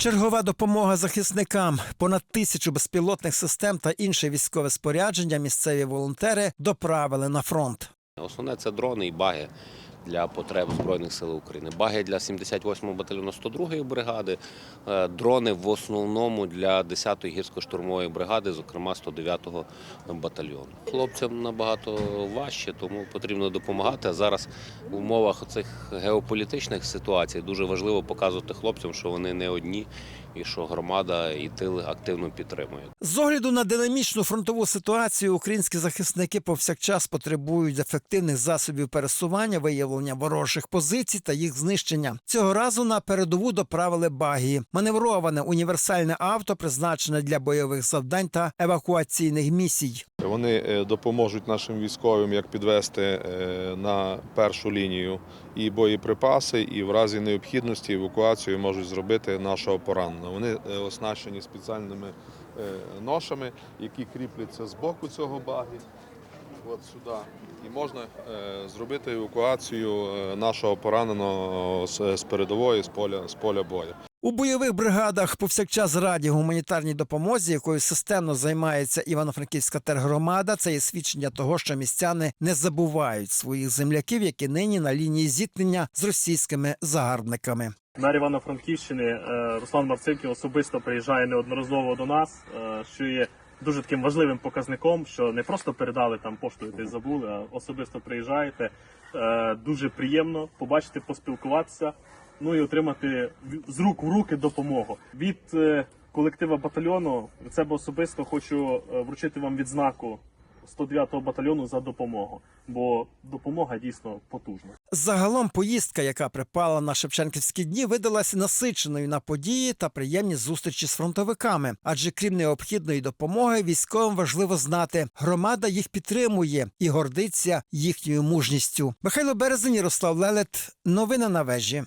Чергова допомога захисникам, понад тисячу безпілотних систем та інше військове спорядження місцеві волонтери доправили на фронт. Основне це дрони і баги для потреб Збройних сил України. Баги для 78-го батальйону 102-ї бригади, е, дрони в основному для 10-ї гірсько-штурмової бригади, зокрема 109-го батальйону. Хлопцям набагато важче, тому потрібно допомагати. А зараз в умовах цих геополітичних ситуацій дуже важливо показувати хлопцям, що вони не одні і що громада і тил активно підтримують. З огляду на динамічну фронтову ситуацію українські захисники повсякчас потребують ефективних засобів пересування, виявлення ворожих позицій та їх знищення. Цього разу на передову доправили багії. Маневроване універсальне авто, призначене для бойових завдань та евакуаційних місій. Вони е, допоможуть нашим військовим як підвести е, на першу лінію і боєприпаси, і в разі необхідності евакуацію можуть зробити нашого пораненого. Вони е, оснащені спеціальними ношами, які кріпляться з боку цього баги. От сюди. І можна е, зробити евакуацію е, нашого пораненого з, з передової, з поля, з поля бою. У бойових бригадах повсякчас раді гуманітарній допомозі, якою системно займається Івано-Франківська тергромада. Це є свідчення того, що містяни не забувають своїх земляків, які нині на лінії зіткнення з російськими загарбниками. Мер Івано-Франківщини е, Руслан Марцинків особисто приїжджає неодноразово до нас, що є дуже таким важливим показником, що не просто передали там поштою десь забули, а особисто приїжджаєте. Е, Дуже приємно побачити, поспілкуватися, ну і отримати з рук в руки допомогу. Від е, колектива батальйону від себе особисто хочу е, вручити вам відзнаку 109-го батальйону за допомогу, бо допомога дійсно потужна. Загалом поїздка, яка припала на Шевченківські дні, видалася насиченою на події та приємні зустрічі з фронтовиками. Адже крім необхідної допомоги, військовим важливо знати, громада їх підтримує і гордиться їхньою мужністю. Михайло Березень, Ярослав Лелет. Новини на вежі.